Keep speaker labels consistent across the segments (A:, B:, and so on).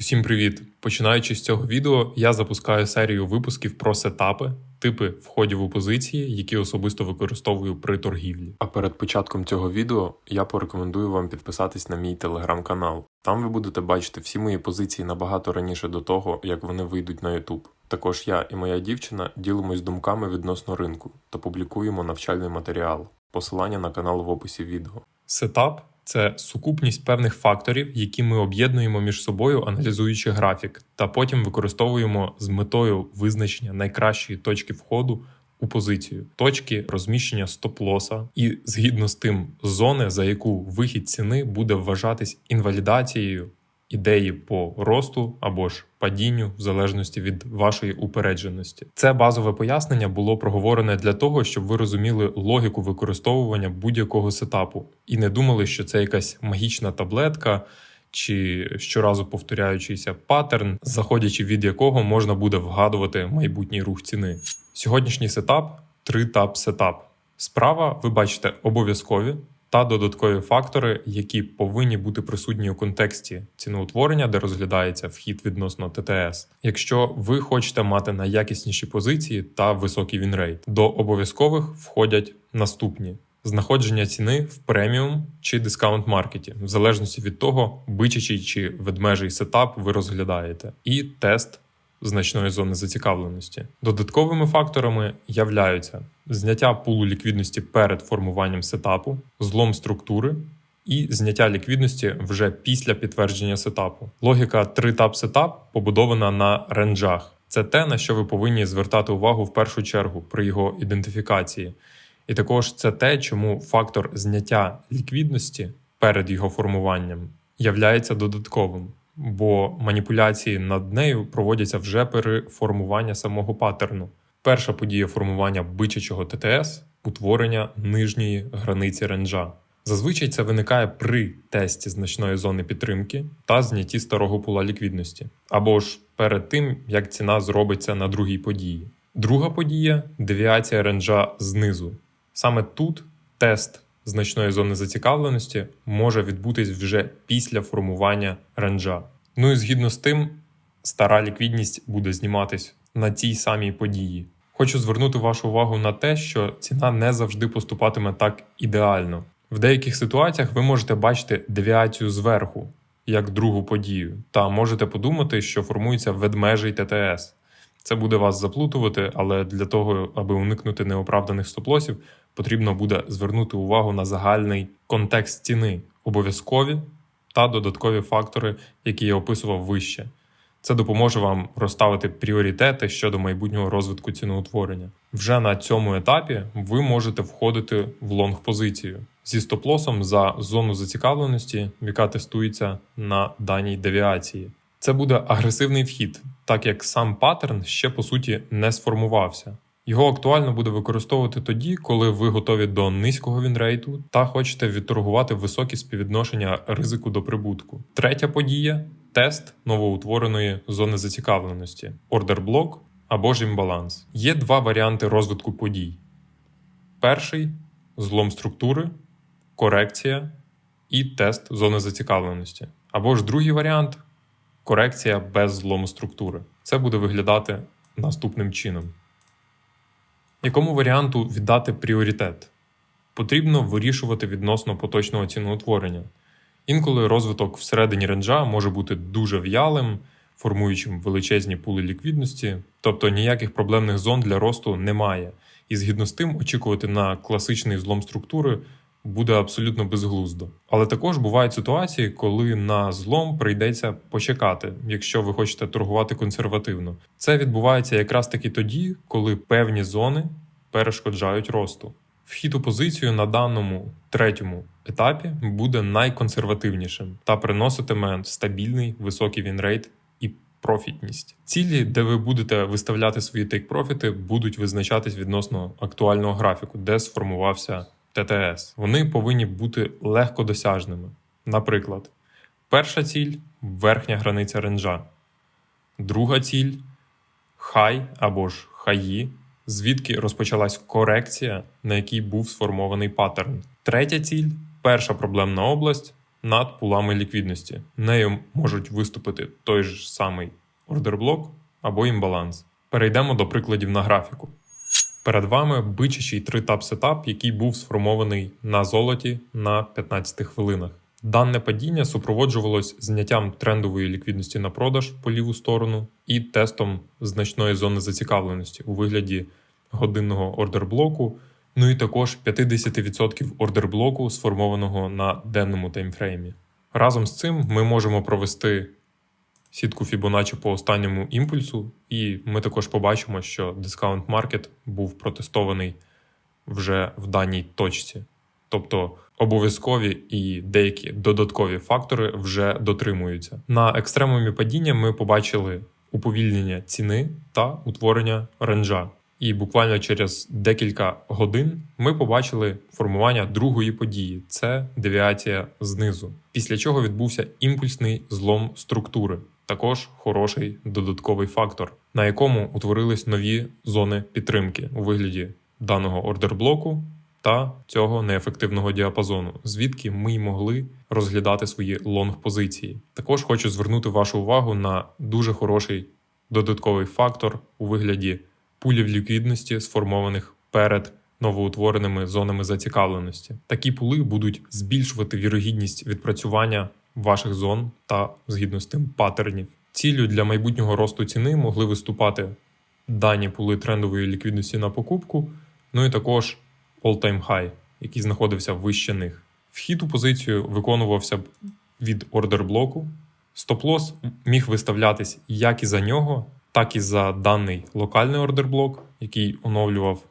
A: Усім привіт! Починаючи з цього відео, я запускаю серію випусків про сетапи, типи входів у позиції, які особисто використовую при торгівлі. А перед початком цього відео я порекомендую вам підписатись на мій телеграм-канал. Там ви будете бачити всі мої позиції набагато раніше до того, як вони вийдуть на YouTube. Також я і моя дівчина ділимось думками відносно ринку та публікуємо навчальний матеріал. Посилання на канал в описі відео. Сетап це сукупність певних факторів, які ми об'єднуємо між собою, аналізуючи графік, та потім використовуємо з метою визначення найкращої точки входу у позицію, точки розміщення стоп-лоса, і згідно з тим зони, за яку вихід ціни буде вважатись інвалідацією ідеї по росту або ж падінню, в залежності від вашої упередженості. Це базове пояснення було проговорене для того, щоб ви розуміли логіку використовування будь-якого сетапу і не думали, що це якась магічна таблетка. Чи щоразу повторяючийся паттерн, заходячи від якого можна буде вгадувати майбутній рух ціни. Сьогоднішній сетап три тап сетап. Справа ви бачите обов'язкові та додаткові фактори, які повинні бути присутні у контексті ціноутворення, де розглядається вхід відносно ТТС. Якщо ви хочете мати найякісніші позиції та високий вінрейт, до обов'язкових входять наступні. Знаходження ціни в преміум чи дискаунт маркеті, в залежності від того, бичачий чи ведмежий сетап ви розглядаєте, і тест значної зони зацікавленості. Додатковими факторами являються зняття пулу ліквідності перед формуванням сетапу, злом структури. І зняття ліквідності вже після підтвердження сетапу. Логіка 3-тап сетап побудована на ренджах. Це те, на що ви повинні звертати увагу в першу чергу при його ідентифікації. І також це те, чому фактор зняття ліквідності перед його формуванням являється додатковим бо маніпуляції над нею проводяться вже при формуванні самого паттерну. Перша подія формування бичачого ТТС утворення нижньої границі ренджа. Зазвичай це виникає при тесті значної зони підтримки та знятті старого пула ліквідності, або ж перед тим, як ціна зробиться на другій події. Друга подія девіація ренджа знизу. Саме тут тест значної зони зацікавленості може відбутись вже після формування ренджа. Ну і згідно з тим, стара ліквідність буде зніматись на цій самій події. Хочу звернути вашу увагу на те, що ціна не завжди поступатиме так ідеально. В деяких ситуаціях ви можете бачити девіацію зверху, як другу подію, та можете подумати, що формується ведмежий ТТС. Це буде вас заплутувати, але для того, аби уникнути неоправданих стоп-лосів, потрібно буде звернути увагу на загальний контекст ціни, обов'язкові та додаткові фактори, які я описував вище. Це допоможе вам розставити пріоритети щодо майбутнього розвитку ціноутворення. Вже на цьому етапі ви можете входити в лонг-позицію зі стоп-лосом за зону зацікавленості, яка тестується на даній девіації. Це буде агресивний вхід, так як сам паттерн ще по суті не сформувався. Його актуально буде використовувати тоді, коли ви готові до низького вінрейту та хочете відторгувати високі співвідношення ризику до прибутку. Третя подія тест новоутвореної зони зацікавленості, ордерблок або ж імбаланс. Є два варіанти розвитку подій: перший злом структури, корекція і тест зони зацікавленості. Або ж другий варіант корекція без злому структури. Це буде виглядати наступним чином. Якому варіанту віддати пріоритет? Потрібно вирішувати відносно поточного ціноутворення. Інколи розвиток всередині ренджа може бути дуже в'ялим, формуючим величезні пули ліквідності, тобто ніяких проблемних зон для росту немає, і згідно з тим очікувати на класичний злом структури буде абсолютно безглуздо. Але також бувають ситуації, коли на злом прийдеться почекати, якщо ви хочете торгувати консервативно. Це відбувається якраз таки тоді, коли певні зони перешкоджають росту. Вхід у позицію на даному третьому етапі буде найконсервативнішим та приноситиме стабільний високий вінрейт і профітність. Цілі, де ви будете виставляти свої тейк-профіти, будуть визначатись відносно актуального графіку, де сформувався ТТС. Вони повинні бути легко досяжними. Наприклад, перша ціль верхня границя ренджа, друга ціль хай або ж хаї, звідки розпочалась корекція, на якій був сформований паттерн. Третя ціль перша проблемна область, над пулами ліквідності. Нею можуть виступити той ж самий ордерблок або імбаланс. Перейдемо до прикладів на графіку. Перед вами бичачий 3-тап сетап, який був сформований на золоті на 15 хвилинах. Дане падіння супроводжувалось зняттям трендової ліквідності на продаж по ліву сторону і тестом значної зони зацікавленості у вигляді годинного ордерблоку, ну і також 50% ордерблоку, сформованого на денному таймфреймі. Разом з цим ми можемо провести сітку Fibonacci по останньому імпульсу, і ми також побачимо, що дискаунт маркет був протестований вже в даній точці. Тобто обов'язкові і деякі додаткові фактори вже дотримуються. На екстремумі падіння ми побачили уповільнення ціни та утворення ренджа. І буквально через декілька годин ми побачили формування другої події це девіація знизу, після чого відбувся імпульсний злом структури, також хороший додатковий фактор, на якому утворились нові зони підтримки у вигляді даного ордерблоку та цього неефективного діапазону, звідки ми й могли розглядати свої лонг-позиції. Також хочу звернути вашу увагу на дуже хороший додатковий фактор у вигляді пулів ліквідності, сформованих перед новоутвореними зонами зацікавленості. Такі пули будуть збільшувати вірогідність відпрацювання ваших зон та згідно з тим паттернів. Ціллю для майбутнього росту ціни могли виступати дані пули трендової ліквідності на покупку, ну і також all-time high, який знаходився вище них. Вхід у позицію виконувався від ордер блоку. Стоп-лос міг виставлятись як і за нього, так і за даний локальний ордерблок, який оновлював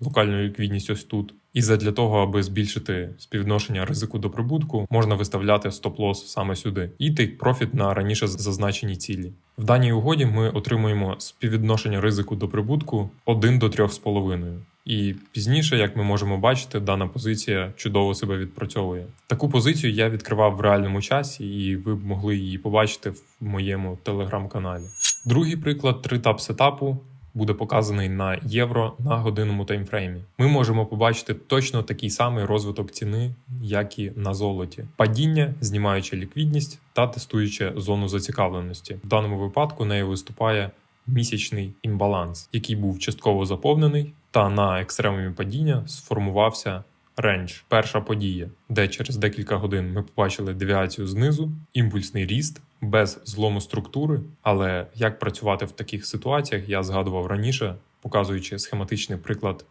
A: локальну ліквідність ось тут. І задля того, аби збільшити співвідношення ризику до прибутку, можна виставляти стоп-лос саме сюди і take profit на раніше зазначені цілі. В даній угоді ми отримуємо співвідношення ризику до прибутку 1 до 3,5. І пізніше, як ми можемо бачити, дана позиція чудово себе відпрацьовує. Таку позицію я відкривав в реальному часі, і ви б могли її побачити в моєму телеграм-каналі. Другий приклад тритап сетапу буде показаний на євро на годинному таймфреймі. Ми можемо побачити точно такий самий розвиток ціни, як і на золоті. Падіння, знімаючи ліквідність та тестуючи зону зацікавленості. В даному випадку нею виступає місячний імбаланс, який був частково заповнений, та на екстремумі падіння сформувався рендж. Перша подія, де через декілька годин ми побачили девіацію знизу, імпульсний ріст без злому структури. Але як працювати в таких ситуаціях, я згадував раніше, показуючи схематичний приклад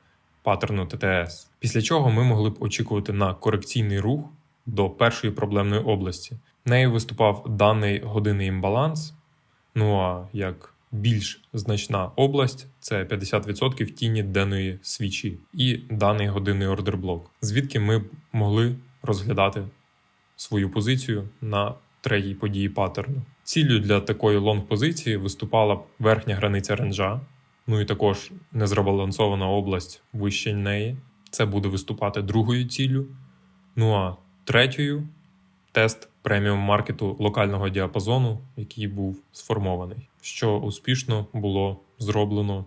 A: паттерну ТТС. Після чого ми могли б очікувати на корекційний рух до першої проблемної області. Нею виступав даний годинний імбаланс. Ну а як більш значна область це 50% тіні денної свічі і даний годинний ордерблок, звідки ми могли розглядати свою позицію на третій події паттерну. Ціллю для такої лонг-позиції виступала б верхня границя ренджа, ну і також незрабалансована область вище неї. Це буде виступати другою ціллю. Ну а третьою тест преміум маркету локального діапазону, який був сформований, що успішно було зроблено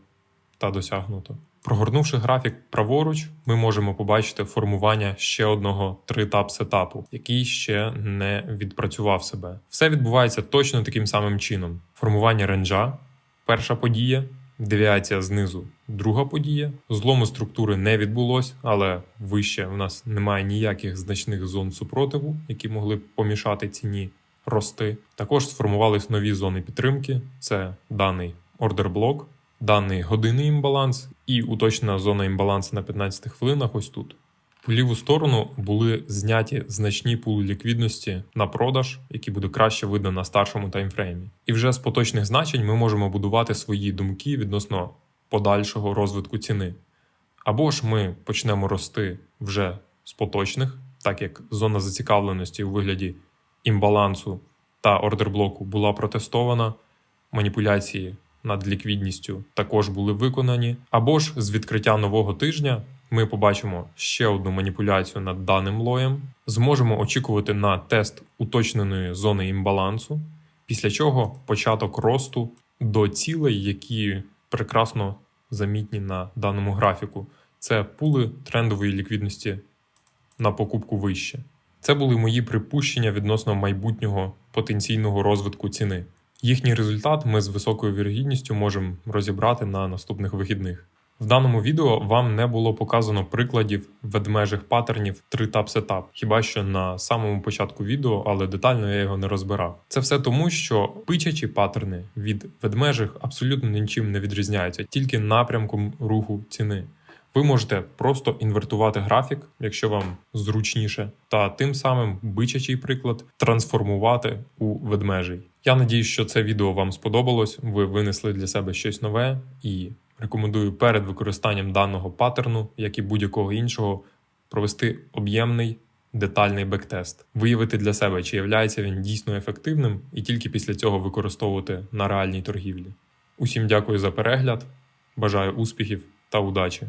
A: та досягнуто. Прогорнувши графік праворуч, ми можемо побачити формування ще одного тритап сетапу, який ще не відпрацював себе. Все відбувається точно таким самим чином: формування ренджа, перша подія, девіація знизу, друга подія. Злому структури не відбулось, але вище в нас немає ніяких значних зон супротиву, які могли б помішати ціні рости. Також сформувались нові зони підтримки: це даний ордерблок, даний годинний імбаланс і уточнена зона імбалансу на 15 хвилинах. Ось тут. По ліву сторону були зняті значні пули ліквідності на продаж, які буде краще видно на старшому таймфреймі. І вже з поточних значень ми можемо будувати свої думки відносно подальшого розвитку ціни. Або ж ми почнемо рости вже з поточних, так як зона зацікавленості у вигляді імбалансу та ордерблоку була протестована, маніпуляції над ліквідністю також були виконані, або ж з відкриття нового тижня ми побачимо ще одну маніпуляцію над даним лоєм, зможемо очікувати на тест уточненої зони імбалансу, після чого початок росту до цілей, які прекрасно замітні на даному графіку. Це пули трендової ліквідності на покупку вище. Це були мої припущення відносно майбутнього потенційного розвитку ціни. Їхній результат ми з високою вірогідністю можемо розібрати на наступних вихідних. В даному відео вам не було показано прикладів ведмежих паттернів 3-тап сетап, хіба що на самому початку відео, але детально я його не розбирав. Це все тому, що пичачі паттерни від ведмежих абсолютно нічим не відрізняються, тільки напрямком руху ціни. Ви можете просто інвертувати графік, якщо вам зручніше, та тим самим бичачий приклад трансформувати у ведмежий. Я надію, що це відео вам сподобалось. Ви винесли для себе щось нове і рекомендую перед використанням даного паттерну, як і будь-якого іншого, провести об'ємний детальний бектест, виявити для себе, чи являється він дійсно ефективним, і тільки після цього використовувати на реальній торгівлі. Усім дякую за перегляд, бажаю успіхів та удачі!